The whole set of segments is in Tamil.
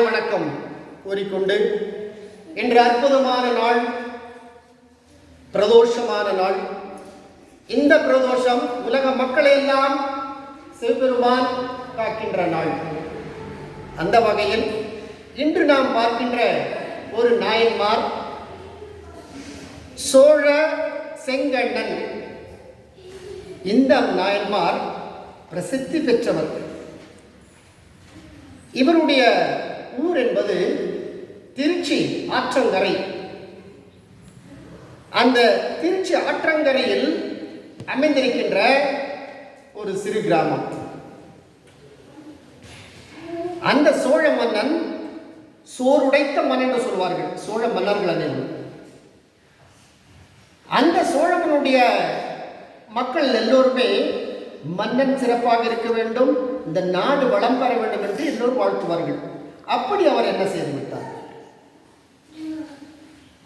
வணக்கம் கூறிக்கொண்டு இன்று அற்புதமான நாள் பிரதோஷமான நாள். இந்த பிரதோஷம் உலக மக்களை எல்லாம் சிவபெருமான் காக்கின்ற நாள். அந்த வகையில் இன்று நாம் பார்க்கின்ற ஒரு நாயன்மார் சோழ செங்கண்ணன். இந்த நாயன்மார் பிரசித்தி பெற்றவர். இவருடைய ஊர் என்பது திருச்சி ஆற்றங்கரை. அந்த திருச்சி ஆற்றங்கரையில் அமைந்திருக்கின்ற ஒரு சிறு கிராமம். அந்த சோழ மன்னன் சோறுடைத்த மன்னன் என்று சொல்வார்கள். சோழ மன்னர்கள் அனைவரும். அந்த சோழவனுடைய மக்கள் எல்லோருமே மன்னன் சிறப்பாக இருக்க வேண்டும் இந்த நாடு வளம் பெற வேண்டும் என்று எல்லோரும் வாழ்த்துவார்கள். அப்படி அவர் என்ன செய்து விட்டார்?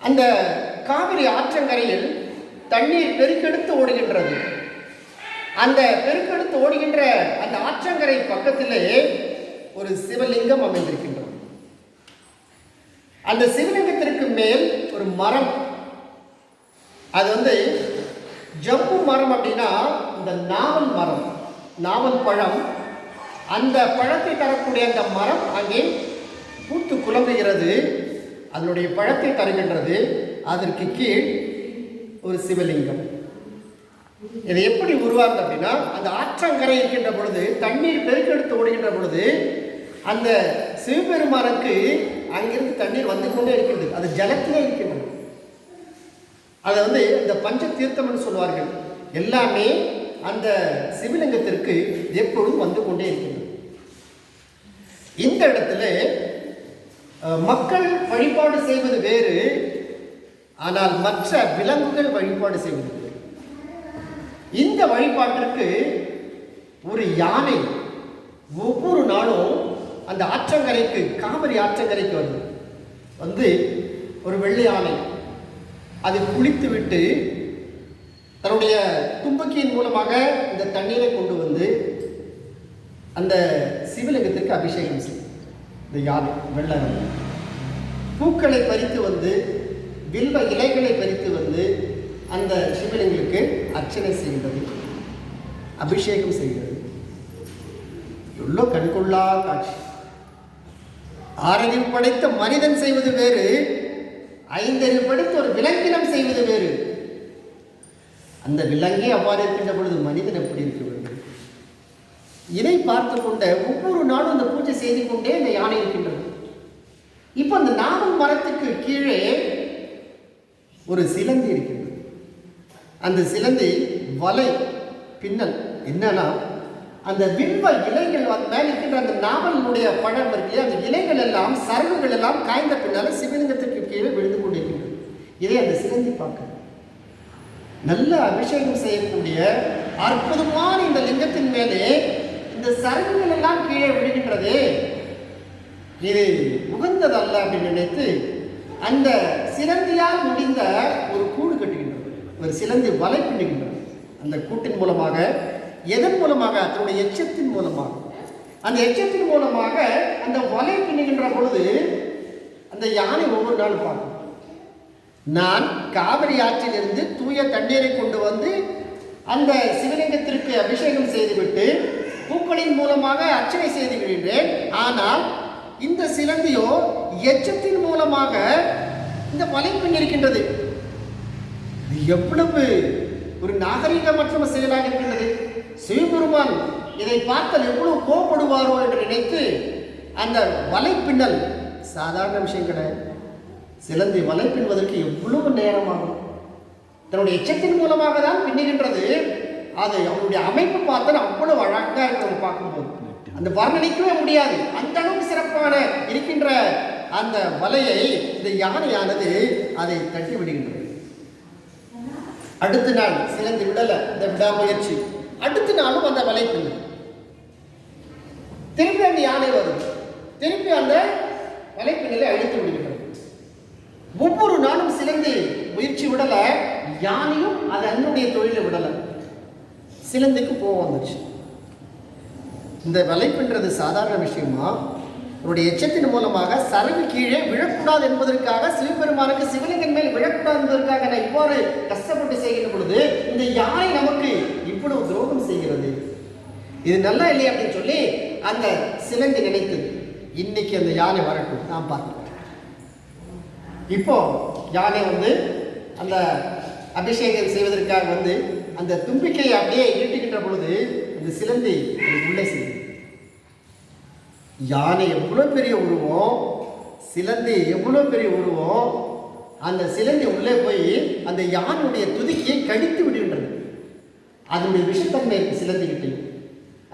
அந்த காவிரி ஆற்றங்கரையில் தண்ணீர் பெருக்கெடுத்து ஓடுகின்றது. அந்த பெருக்கெடுத்து ஓடுகின்ற அந்த ஆற்றங்கரை பக்கத்திலே ஒரு சிவலிங்கம் அமைந்திருக்கின்றது. அந்த சிவலிங்கத்திற்கு மேல் ஒரு மரம். அது வந்து ஜம்பு மரம் அப்படின்னா இந்த நாவல் மரம். நாவல் பழம். அந்த பழத்தை தரக்கூடிய அந்த மரம் அங்கே பூத்து குழம்புகிறது அதனுடைய பழத்தை தருகின்றது அதற்கு கீழ் ஒரு சிவலிங்கம். இது எப்படி உருவாகுது அப்படின்னா அந்த ஆற்றங்கரை இருக்கின்ற பொழுது தண்ணீர் பெருக்கெடுத்து ஓடுகின்ற பொழுது அந்த சிவபெருமானுக்கு அங்கிருந்து தண்ணீர் வந்து கொண்டே இருக்கின்றது. அது ஜலத்திலே இருக்கின்றது. அதை வந்து இந்த பஞ்ச தீர்த்தம்னு சொல்வார்கள். எல்லாமே அந்த சிவலிங்கத்திற்கு எப்பொழுதும் வந்து கொண்டே இருக்கின்றது. இந்த இடத்துல மக்கள் வழிபாடு செய்வது வேறு ஆனால் மற்ற விலங்குகள் வழிபாடு செய்வது வேறு. இந்த வழிபாட்டிற்கு ஒரு யானை ஒவ்வொரு நாளும் அந்த ஆற்றங்கரைக்கு காவிரி ஆற்றங்கரைக்கு வருது வந்து ஒரு வெள்ளை யானை அது குளித்து விட்டு தன்னுடைய தும்பக்கியின் மூலமாக இந்த தண்ணீரை கொண்டு வந்து அந்த சிவலிங்கத்திற்கு அபிஷேகம் செய்யும். இந்த யானை வெள்ளம் பூக்களை பறித்து வந்து வில்வ இலைகளை பறித்து வந்து அந்த சிவலிங்களுக்கு அர்ச்சனை செய்கிறது அபிஷேகம் செய்கிறது. எவ்வளோ கண்கொள்ளா காட்சி. ஆறறிவு படைத்த மனிதன் செய்வது வேறு ஐந்தறிவு படைத்த ஒரு விலங்கினம் செய்வது வேறு. அந்த விலங்கே அவ்வாறு இருக்கின்ற பொழுது மனிதன் எப்படி இருக்கிறது இதை பார்த்து கொண்ட ஒவ்வொரு நாளும் அந்த பூஜை செய்து கொண்டே இந்த யானை இருக்கின்றது. இப்போ அந்த நாவல் மரத்துக்கு கீழே ஒரு சிலந்தி இருக்கின்றது. அந்த சிலந்தி வலை பின்னல் என்னன்னா அந்த வில்வ இலைகள் வந்து மேலே இருக்கின்ற அந்த நாவலினுடைய பழம் இருக்கு அந்த இலைகள் எல்லாம் சரகுகள் எல்லாம் காய்ந்த பின்னால சிவலிங்கத்திற்கு கீழே விழுந்து கொண்டிருக்கின்றது. இதை அந்த சிலந்தி பார்க்க நல்ல அபிஷேகம் செய்யக்கூடிய அற்புதமான இந்த லிங்கத்தின் மேலே இந்த சருகுகள் எல்லாம் கீழே விழுகின்றது. இது உகந்ததல்ல அப்படின்னு நினைத்து அந்த சிலந்தியால் முடிந்த ஒரு கூடு கட்டுகின்றது. ஒரு சிலந்தி வலை பின்னுகின்றது அந்த கூட்டின் மூலமாக எதன் மூலமாக? அதனுடைய எச்சத்தின் மூலமாக. அந்த எச்சத்தின் மூலமாக அந்த வலை பின்னுகின்ற பொழுது அந்த யானை ஒவ்வொரு நாளும் பார்க்கும். நான் காவிரி ஆற்றிலிருந்து தூய தண்ணீரை கொண்டு வந்து அந்த சிவலிங்கத்திற்கு அபிஷேகம் செய்துவிட்டு பூக்களின் மூலமாக அர்ச்சனை செய்து விடுகின்றேன் ஆனால் இந்த சிலந்தியோ எச்சத்தின் மூலமாக இந்த வலை பின்னிருக்கின்றது இது எவ்வளவு ஒரு நாகரிகமற்ற செயலாக இருக்கின்றது. சிவபெருமான் இதை பார்த்தால் எவ்வளவு கோபப்படுவாரோ என்று நினைத்து அந்த வலை பின்னல் சாதாரண விஷயம் கிடையாது. சிலந்தி வலை பின்வதற்கு எவ்வளவு நேரமாகும். தன்னுடைய எச்சத்தின் மூலமாக தான் பின்னுகின்றது. அது அவருடைய அமைப்பு பார்த்தா அவ்வளவு அழகாக இருக்கு நம்ம பார்க்கும்போது அந்த வர்ணனைக்கவே முடியாது. அந்த அளவுக்கு சிறப்பான இருக்கின்ற அந்த வலையை இந்த யானையானது அதை தட்டி விடுகின்றது. அடுத்த நாள் சிலந்தி விடலை இந்த விடாமுயற்சி. அடுத்த நாளும் அந்த வலை பின்னு திருப்பி அந்த யானை வரும். திருப்பி அந்த வலைப்பின்னலை அழித்து விடுகின்றது. ஒவ்வொரு நாளும் சிலந்தி முயற்சி விடல யானையும் அது அன்னுடைய தொழிலை விடலை. சிலந்துக்கு கோவம் வந்துச்சு இந்த வலைப்புன்றது சாதாரண விஷயமா? அவருடைய எச்சத்தின் மூலமாக சரகு கீழே விழக்கூடாது என்பதற்காக சிவபெருமானுக்கு சிவலிங்கன் மேல் விழக்கூடாது என்பதற்காக நான் இவ்வாறு கஷ்டப்பட்டு செய்கிற பொழுது இந்த யானை நமக்கு இவ்வளவு துரோகம் செய்கிறது? இது நல்லா இல்லையா அப்படின்னு சொல்லி அந்த சிலந்தி நினைத்தது இன்னைக்கு அந்த யானை வரட்டும் நான் பார்க்கிறேன் இப்போ யானை வந்து அந்த அபிஷேகம் செய்வதற்காக வந்து அந்த தும்பிக்கையை அப்படியே ஈட்டுகின்ற பொழுது அந்த சிலந்தி உள்ளே செய்யும் யானை எவ்வளோ பெரிய உருவம் சிலந்தி எவ்வளோ பெரிய உருவம் அந்த சிலந்தி உள்ளே போய் அந்த யானையுடைய துதிக்கியை கடித்து விடுகின்றது. அதனுடைய விஷத்தன்மை இருக்கு சிலந்திக்கிட்டே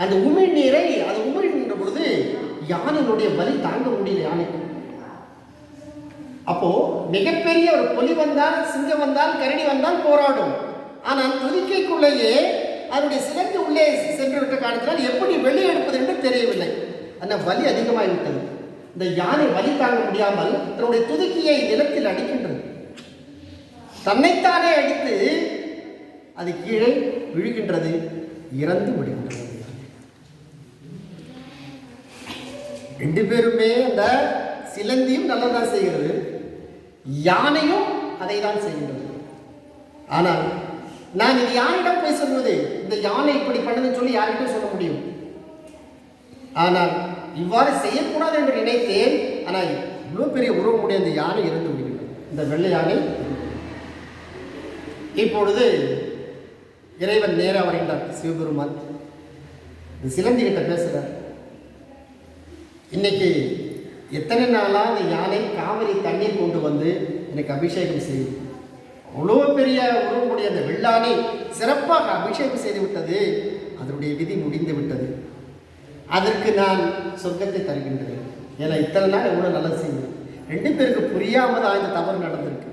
அந்த உமிழ் நீரை அது உமிழ்கின்ற பொழுது யானையினுடைய வலி தாங்க முடியல யானைக்கு. அப்போ மிகப்பெரிய ஒரு புலி வந்தால் சிங்கம் வந்தால் கரடி வந்தால் போராடும். ஆனால் துதிக்கைக்குள்ளேயே அதனுடைய சிலந்தி உள்ளே சென்று விட்ட காரணத்தினால் எப்படி வெளியே எடுப்பது என்று தெரியவில்லை. அந்த வலி அதிகமாகிவிட்டது. இந்த யானை வலி தாங்க முடியாமல் தன்னுடைய துதுக்கியை நிலத்தில் அடிக்கின்றது. தன்னைத்தானே அடித்து அது கீழே விழுகின்றது இறந்து விடுகின்றது. ரெண்டு பேருமே அந்த சிலந்தியும் நல்லதான் செய்கிறது. யானையும் அதை தான் செய்கின்றது. ஆனால் நான் இது யாரிடம் போய் சொல்வது இந்த யானை இப்படி பண்ணுதுன்னு சொல்லி யார்கிட்ட சொல்ல முடியும். ஆனால் இவ்வாறு செய்யக்கூடாது என்று நினைத்தேன். ஆனால் இவ்வளோ பெரிய உருவமுடைய அந்த யானை இறந்து விடுகிறது. இந்த வெள்ளை யானை இப்பொழுது இறைவன் நேராக வரைந்தார் சிவபெருமான். இந்த சிலந்தி கிட்ட பேசுகிறார் இன்னைக்கு எத்தனை நாளாக அந்த யானை காவிரி தண்ணீர் கொண்டு வந்து எனக்கு அபிஷேகம் செய்யும்? அவ்வளோ பெரிய உருவமுடைய அந்த வெள்ளானை சிறப்பாக அபிஷேகம் செய்து விட்டது. அதனுடைய விதி முடிந்து விட்டது. அதற்கு நான் சொர்க்கத்தை தருகின்றேன். ஏன்னா இத்தனை நாள் எவ்வளோ நல்ல செய்யும். ரெண்டு பேருக்கு புரியாமல் தான் இந்த தவறு நடந்திருக்கு.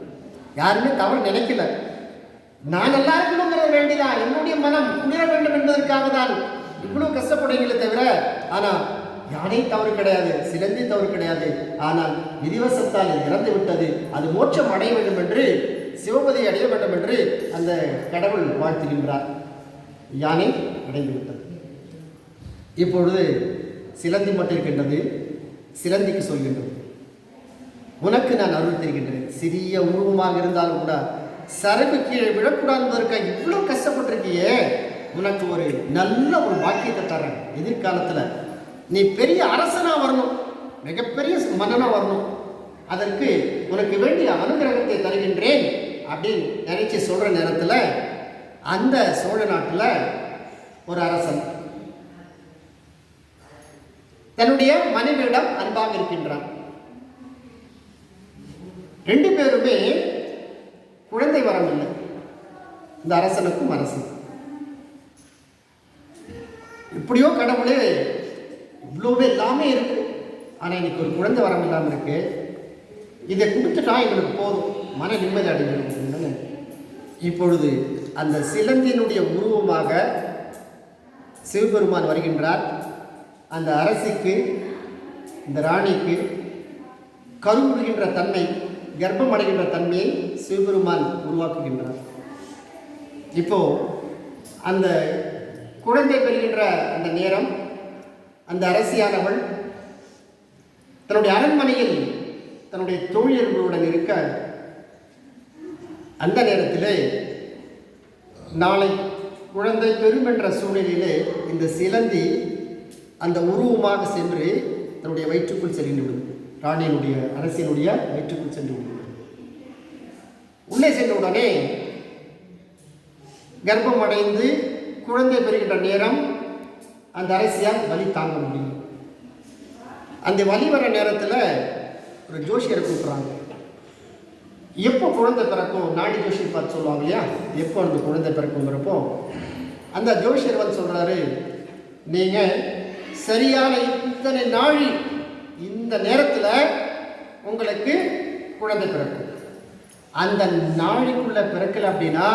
யாருமே தவறு நினைக்கல. நான் நல்லா இருக்கணுங்கிறது வேண்டிதான் என்னுடைய மனம் குளிர வேண்டும் என்பதற்காக தான் இவ்வளவு கஷ்டப்படுவீங்களே தவிர ஆனால் யானை தவறு கிடையாது சிலந்தி தவறு கிடையாது. ஆனால் விதிவசத்தால் இறந்து விட்டது. அது மோட்சம் அடைய வேண்டும் என்று சிவபதி அடைய வேண்டும் என்று அந்த கடவுள் வாழ்த்துகின்றார். யானை அடைந்துவிட்டது. இப்பொழுது சிலந்தி மட்டும் இருக்கின்றது. சிலந்திக்கு சொல்கின்றது. உனக்கு நான் அருள் தருகின்றேன். சிறிய உருவமாக இருந்தாலும் கூட சரக்கு கீழே விழக்கூடாது என்பதற்காக இவ்வளோ கஷ்டப்பட்டிருக்கியே. உனக்கு ஒரு நல்ல ஒரு பாக்கியத்தை தரேன் எதிர்காலத்தில் நீ பெரிய அரசனாக வரணும். மிகப்பெரிய மன்னனாக வரணும். அதற்கு உனக்கு வேண்டிய அனுகிரகத்தை தருகின்றேன். அப்படின்னு நினச்சி சொல்கிற நேரத்தில் அந்த சோழ நாட்டில் ஒரு அரசன் தன்னுடைய மனைவியிடம் அன்பாக இருக்கின்றான். ரெண்டு பேருமே குழந்தை வரம் இல்லை. இந்த அரசனுக்கும் அரசன். இப்படியோ கடவுளே இவ்வளோவே எல்லாமே இருக்கு. ஆனால் இன்னைக்கு ஒரு குழந்தை வரம் இல்லாமல் இருக்கு. இதை கொடுத்துட்டா எங்களுக்கு போதும். மன நிம்மதி அடைஞ்சிடும் இப்பொழுது அந்த சிலந்தினுடைய உருவமாக சிவபெருமான் வருகின்றார். அந்த அரசிக்கு இந்த ராணிக்கு கருவுறுகின்ற தன்மை கர்ப்பம் அடைகின்ற தன்மையை சிவபெருமான் உருவாக்குகின்றார். இப்போ அந்த குழந்தை பெறுகின்ற அந்த நேரம் அந்த அரசியானவள் தன்னுடைய அரண்மனையில் தன்னுடைய தோழியர்களுடன் இருக்க அந்த நேரத்திலே நாளை குழந்தை பெரும் என்ற சூழ்நிலையிலே இந்த சிலந்தி அந்த உருவமாக சென்று தன்னுடைய வயிற்றுக்குள் சென்றுவிடும் ராணியினுடைய அரசியனுடைய வயிற்றுக்குள் சென்று விடும் உள்ளே சென்ற உடனே கர்ப்பம் அடைந்து குழந்தை பெறுகின்ற நேரம் அந்த அரசியால் வலி தாங்க முடியும் அந்த வலி வர நேரத்தில் ஒரு ஜோஷியரை கூப்பிட்றாங்க. எப்போ குழந்தை பிறக்கும்? நாடி ஜோஷியர் பார்த்து சொல்லுவாங்க இல்லையா? எப்போ அந்த குழந்தை பிறக்குங்கிறப்போ அந்த ஜோஷியர் வந்து சொல்கிறாரு நீங்கள் சரியான இத்தனை நாழி இந்த நேரத்தில் உங்களுக்கு குழந்தை பிறக்கும். அந்த நாழிக்குள்ளே பிறக்கலை அப்படின்னா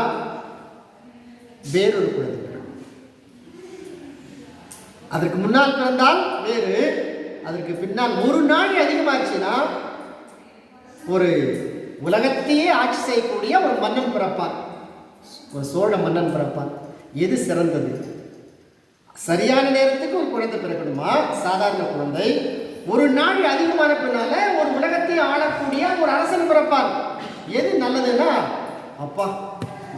வேறொரு குழந்தை பிறக்கும். அதற்கு முன்னால் பிறந்தால் வேறு அதற்கு பின்னால் ஒரு நாள் அதிகமாச்சுன்னா ஒரு உலகத்தையே ஆட்சி செய்யக்கூடிய ஒரு மன்னன் பிறப்பான். ஒரு சோழ மன்னன் பிறப்பான். எது சிறந்தது? சரியான நேரத்துக்கு ஒரு குழந்தை பிறக்கணுமா? சாதாரண குழந்தை. ஒரு நாள் அதிகமாக பின்னால ஒரு உலகத்தை ஆளக்கூடிய ஒரு அரசன் பிறப்பார் எது நல்லதுன்னா அப்பா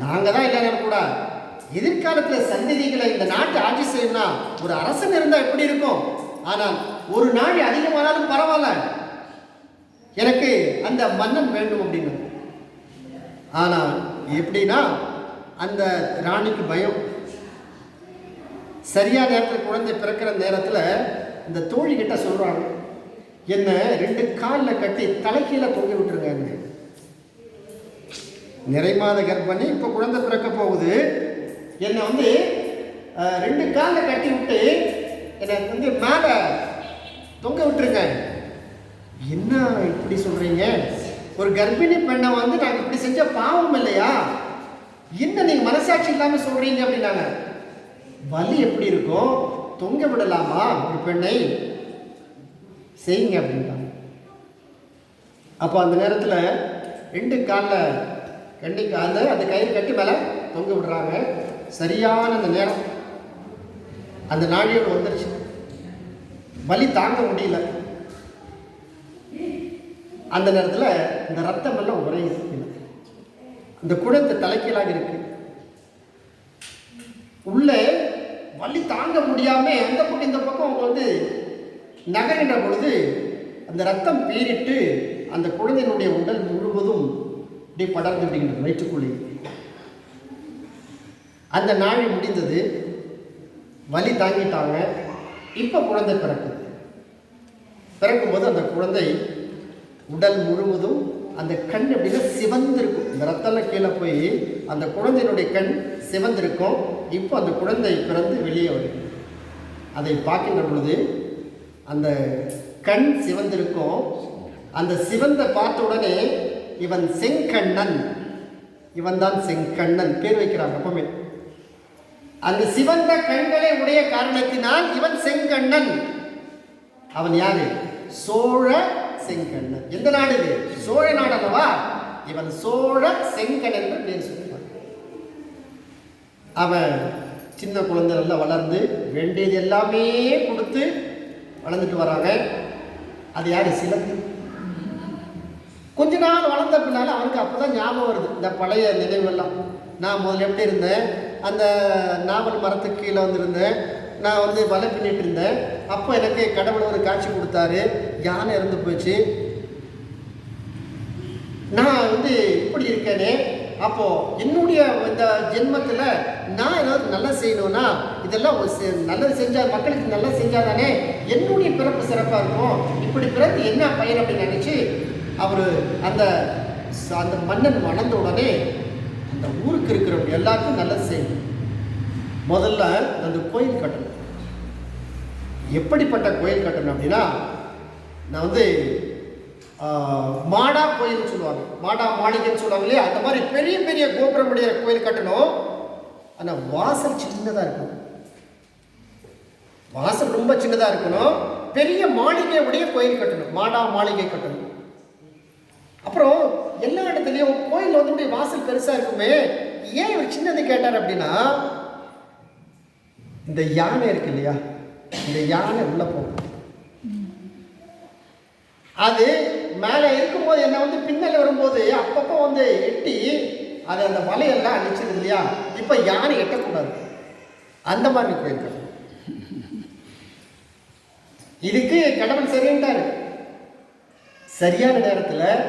நாங்கள் தான் இல்லைன்னு கூட எதிர்காலத்தில் சந்ததிகளை இந்த நாட்டை ஆட்சி செய்யணும்னா ஒரு அரசன் இருந்தால் எப்படி இருக்கும்? ஆனால் ஒரு நாள் அதிகமானாலும் பரவாயில்ல. எனக்கு அந்த மன்னன் வேண்டும் அப்படின்னு. ஆனால் எப்படின்னா அந்த ராணிக்கு பயம். சரியான நேரத்தில் குழந்தை பிறக்கிற நேரத்தில் இந்த தோழி கிட்ட என்ன ரெண்டு காலில் கட்டி தலைக்கீழ தொங்க விட்டுருங்க. நிறைமாத கர்ப்பணி இப்போ குழந்தை பிறக்க போகுது. என்னை வந்து ரெண்டு காலில் கட்டி விட்டு என்னை வந்து மேலே தொங்க விட்டுருங்க. இப்படி சொல்றீங்க? ஒரு கர்ப்பிணி பெண்ணை வந்து நாங்கள் இப்படி செஞ்ச பாவம் இல்லையா? என்ன நீங்க மனசாட்சி இல்லாம சொல்றீங்க அப்படின்னாங்க. வலி எப்படி இருக்கும்? தொங்க விடலாமா ஒரு பெண்ணை? செய்யுங்க அப்படின்ட்டாங்க. அப்போ அந்த நேரத்தில் ரெண்டு காலில் கண்டி அந்த அந்த கயிறு கட்டி மேலே தொங்க விடுறாங்க. சரியான அந்த நேரம். அந்த நாழியோடு வந்துருச்சு. வலி தாங்க முடியல. அந்த நேரத்தில் இந்த ரத்தம் எல்லாம் உறையுது கீழே. இந்த குழந்தை தலைக்கீழாக இருக்கு. உள்ளே வலி தாங்க முடியாமல் அந்த பக்கம் இந்த பக்கம் அவங்க வந்து நகரின பொழுது அந்த ரத்தம் பீறிட்டு அந்த குழந்தையினுடைய உடல் முழுவதும் இப்படி படர்ந்து விடுகின்றது வயிற்றுக்குள்ளே. அந்த நாழி முடிந்தது. வலி தாங்கிட்டாங்க. இப்போ குழந்தை பிறக்குது. பிறக்கும்போது அந்த குழந்தை உடல் முழுவதும் அந்த கண் அப்படின்னா சிவந்திருக்கும். இந்த ரத்தம்லாம் கீழே போய் அந்த குழந்தையினுடைய கண் சிவந்திருக்கும். இப்போ அந்த குழந்தை பிறந்து வெளியே வருது. அதை பார்க்கின்ற பொழுது அந்த கண் சிவந்திருக்கும். அந்த சிவந்த பார்த்த உடனே இவன் செங்கண்ணன். இவன் தான் செங்கண்ணன். பேர் வைக்கிறாங்க எப்பவுமே. அந்த சிவந்த கண்களை உடைய காரணத்தினால் இவன் செங்கண்ணன். அவன் யாரு? சோழ செங்கண்ணன் எந்த நாடு இது? சோழ நாடு அல்லவா? இவன் சோழ செங்கன் என்று பேர் சொல்லுவான். அவன் சின்ன குழந்தை நல்லா வளர்ந்து வேண்டியது எல்லாமே கொடுத்து வளர்ந்துட்டு வராங்க. அது யார்? சிலந்தி கொஞ்ச நாள் வளர்ந்த பின்னால் அவனுக்கு அப்பதான் ஞாபகம் வருது. இந்த பழைய நினைவெல்லாம் நான் முதல்ல எப்படி இருந்தேன்? அந்த நாவல் மரத்துக்கு கீழே வந்திருந்தேன். நான் வந்து வலை பின்னிட்டு இருந்தேன். அப்போ எனக்கு கடவுள் ஒரு காட்சி கொடுத்தாரு. யானை இறந்து போச்சு. நான் வந்து இப்படி இருக்கேனே. அப்போ என்னுடைய இந்த ஜென்மத்தில் நான் ஏதாவது நல்லா செய்யணும்னா இதெல்லாம் ஒரு செ- நல்லது செஞ்சால் மக்களுக்கு நல்லா செஞ்சால் தானே? என்னுடைய பிறப்பு சிறப்பாக இருக்கும். இப்படி பிறந்து என்ன பயன் அப்படின்னு நினச்சி அவர் அந்த அந்த மன்னன் வளர்ந்த உடனே அந்த ஊருக்கு இருக்கிறவங்க எல்லாருக்கும் நல்லது செய்யணும். முதல்ல அந்த கோயில் கட்டணும். எப்படிப்பட்ட கோயில் கட்டணும் அப்படின்னா நான் வந்து மாடா கோயில்னு சொல்லுவாங்க. மாடா மாளிகைன்னு சொல்லுவாங்க இல்லையா? அந்த மாதிரி பெரிய பெரிய கோபுரமுடைய கோயில் கட்டணும். ஆனால் வாசல் சின்னதாக இருக்கணும். வாசல் ரொம்ப சின்னதாக இருக்கணும். பெரிய மாளிகை உடைய கோயில் கட்டணும். மாடா மாளிகை கட்டணும். அப்புறம் எல்லா இடத்துலையும் கோயில் வந்து வாசல் பெருசாக இருக்குமே. ஏன் இவர் சின்னது கேட்டார் அப்படின்னா இந்த யானை இருக்கு இல்லையா? இந்த யானை உள்ள போகும். அது மேலே இருக்கும்போது என்ன வந்து பின்னல் வரும்போது அப்பப்போ வந்து எட்டி அது அந்த வலையெல்லாம் அழிச்சிருது இல்லையா? இப்போ யானை எட்டக்கூடாது. அந்த மாதிரி கோயில்கள். இதுக்கு கடவுள் சரின்ட்டாரு. சரியான நேரத்தில்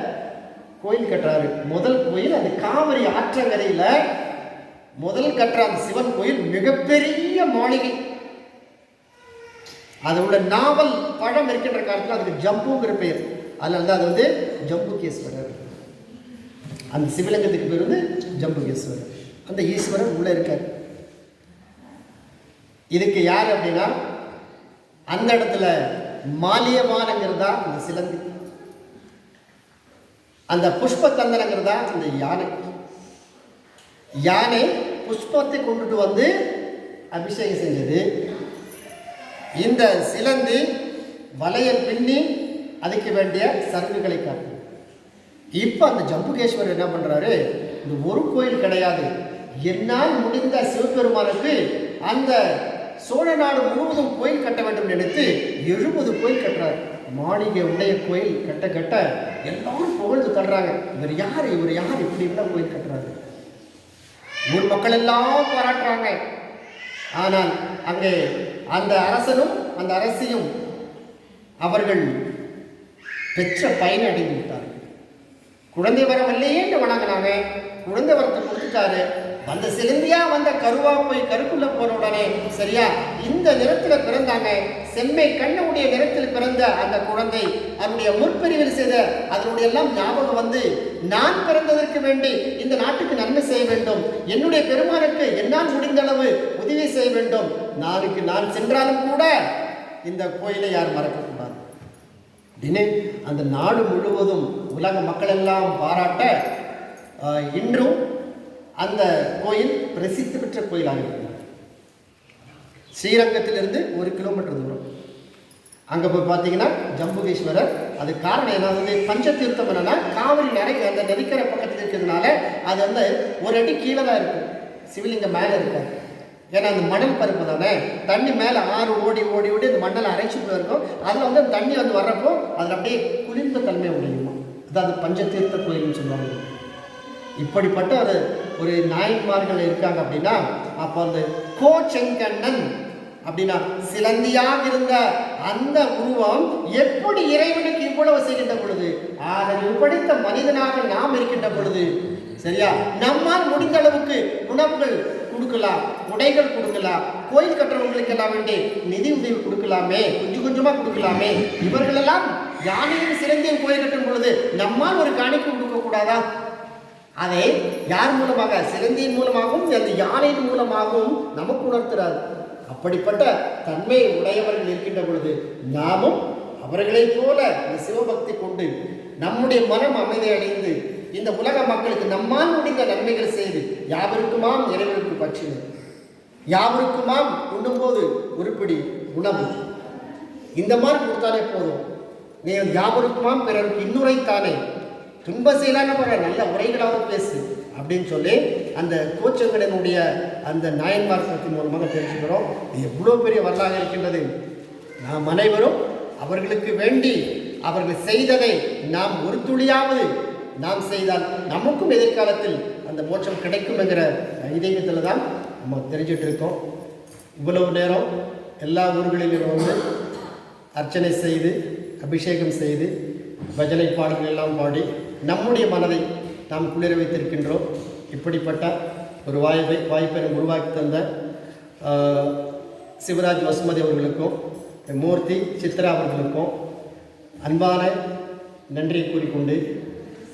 கோயில் கட்டுறாரு. முதல் கோயில் அந்த காவிரி ஆற்றங்கரையில் முதல் கட்டுற அந்த சிவன் கோயில் மிகப்பெரிய மாளிகை. அதோட நாவல் பழம் இருக்கின்ற காலத்தில் அதுக்கு ஜம்புங்கிற பெயர். அதனால தான் அது வந்து ஜம்புகேஸ்வரர். அந்த சிவலிங்கத்துக்கு பேர் வந்து ஜம்புகேஸ்வரர். அந்த ஈஸ்வரர் உள்ளே இருக்கார். இதுக்கு யார் அப்படின்னா அந்த இடத்துல மாலியமானங்கிறதா அந்த சிலந்தி. அந்த புஷ்பத்தந்தனங்கிறதா அந்த யானை. யானை புஷ்பத்தை கொண்டுட்டு வந்து அபிஷேகம் செஞ்சது. இந்த சிலந்தி வளையல் பின்னி அதுக்கு வேண்டிய சருகுகளை காட்டு இப்போ அந்த ஜம்புகேஸ்வரர் என்ன பண்ணுறாரு இந்த ஒரு கோயில் கிடையாது. என்னால் முடிந்த சிவபெருமானுக்கு அந்த சோழ நாடு முழுவதும் கோயில் கட்ட வேண்டும் நினைத்து எழுபது கோயில் கட்டுறாரு. மாளிகை உடைய கோயில் கட்ட கட்ட எல்லாரும் புகழ்ந்து தள்ளுறாங்க. இவர் யார்? இவர் யார்? இப்படி உள்ள கோயில் கட்டுறாரு? ஊர் மக்கள் எல்லாம் பாராட்டுறாங்க. ஆனால் அங்கே அந்த அரசனும் அந்த அரசியும் அவர்கள் பெற்ற பயனை அடைந்து விட்டார்கள். குழந்தை வரவில்லையே என்று வணங்கினாங்க. குழந்தை வரத்தை கொடுத்துட்டாரு. வந்த சிலந்தியா வந்த கருவா போய் கருக்குள்ள போன உடனே சரியா இந்த நிறத்துல பிறந்தாங்க. செம்மை கண்ணுடைய நிறத்தில் பிறந்த அந்த குழந்தை அதனுடைய முற்பிரிவில் செய்த அதனுடைய எல்லாம் ஞாபகம் வந்து நான் பிறந்ததற்கு வேண்டி இந்த நாட்டுக்கு நன்மை செய்ய வேண்டும். என்னுடைய பெருமானுக்கு என்னால் முடிந்த அளவு உதவி செய்ய வேண்டும். நாளுக்கு நான் சென்றாலும் கூட இந்த கோயிலை யார் மறக்கக்கூடாது அப்படின்னு அந்த நாடு முழுவதும் உலக மக்கள் எல்லாம் பாராட்ட இன்றும் அந்த கோயில் பிரசித்தி பெற்ற கோயிலாக இருக்கிறது. ஸ்ரீரங்கத்திலிருந்து ஒரு கிலோமீட்டர் தூரம். அங்கே போய் பார்த்தீங்கன்னா ஜம்புகேஸ்வரர் அது காரணம் என்ன பஞ்சதீர்த்தம் என்னன்னா காவிரி நரை அந்த நதிக்கரை பக்கத்தில் இருக்கிறதுனால அது வந்து ஒரு அடி கீழே தான் இருக்கும். சிவலிங்கம் மேலே இருக்காது ஏன்னா அந்த மணல் பருப்பு தானே? தண்ணி மேலே ஆறு ஓடி ஓடி ஓடி அந்த மண்ணில் அரைச்சிட்டு இருக்கும். அதில் வந்து அந்த தண்ணி வந்து வர்றப்போ அதில் அப்படியே குளிர்ந்த தன்மை உடையுமா. அதாவது பஞ்சதீர்த்த கோயில்னு சொல்லுவாங்க. இப்படிப்பட்ட ஒரு ஒரு நாயன்மார்கள் இருக்காங்க அப்படின்னா அப்போ அந்த கோ செங்கண்ணன் அப்படின்னா சிலந்தியாக இருந்த அந்த உருவம் எப்படி இறைவனுக்கு இவ்வளவு செய்கின்ற பொழுது? ஆதரவு படைத்த மனிதனாக நாம் இருக்கின்ற பொழுது. சரியா? நம்மால் முடிந்த அளவுக்கு உணவுகள் கொடுக்கலாம் உடைகள் கொடுக்கலாம் கோயில் கட்டுறவங்களுக்கு எல்லாம் வேண்டி நிதி உதவி கொடுக்கலாமே கொஞ்சம் கொஞ்சமாக கொடுக்கலாமே. இவர்களெல்லாம் யானையும் சிறந்தியும் கோயில் கட்டும் பொழுது நம்மால் ஒரு காணிக்கு கொடுக்க கூடாதா? அதை யார் மூலமாக? சிறந்தியின் மூலமாகவும் அந்த யானையின் மூலமாகவும் நமக்கு உணர்த்துறாரு. அப்படிப்பட்ட தன்மை உடையவர்கள் இருக்கின்ற பொழுது நாமும் அவர்களைப் போல இந்த சிவபக்தி கொண்டு நம்முடைய மனம் அமைதி அடைந்து இந்த உலக மக்களுக்கு நம்மால் முடிந்த நன்மைகள் செய்து யாவருக்குமாம் இறைவனுக்கு பற்றின யாவருக்குமாம் உண்ணும்போது உருப்படி உணவு. இந்த மாதிரி கொடுத்தாலே போதும். நீ யாவருக்குமாம் பிறருக்கு இன்னுரைத்தானே. துன்ப செய்யலான்னு போற நல்ல உரைகளாக பேசு அப்படின்னு சொல்லி அந்த கோச்சங்களினுடைய அந்த நாயன்மார்க்கத்தின் மூலமாக தெரிஞ்சுக்கிறோம். எவ்வளோ பெரிய வரலாறு இருக்கின்றது. நாம் அனைவரும் அவர்களுக்கு வேண்டி அவர்கள் செய்ததை நாம் ஒரு துளியாவது நாம் செய்தால் நமக்கும் எதிர்காலத்தில் அந்த மோட்சம் கிடைக்கும் என்கிற ஐதீகத்தில் தான் நம்ம தெரிஞ்சிட்டு இருக்கோம். இவ்வளவு நேரம் எல்லா ஊர்களிலும் வந்து அர்ச்சனை செய்து அபிஷேகம் செய்து பஜனை பாடல்கள் எல்லாம் பாடி நம்முடைய மனதை நாம் குளிர வைத்திருக்கின்றோம் இப்படிப்பட்ட ஒரு வாய்ப்பை வாய்ப்பை உருவாக்கி தந்த சிவராஜ் வசுமதி அவர்களுக்கும் மூர்த்தி சித்ரா அவர்களுக்கும் அன்பான நன்றியை கூறிக்கொண்டு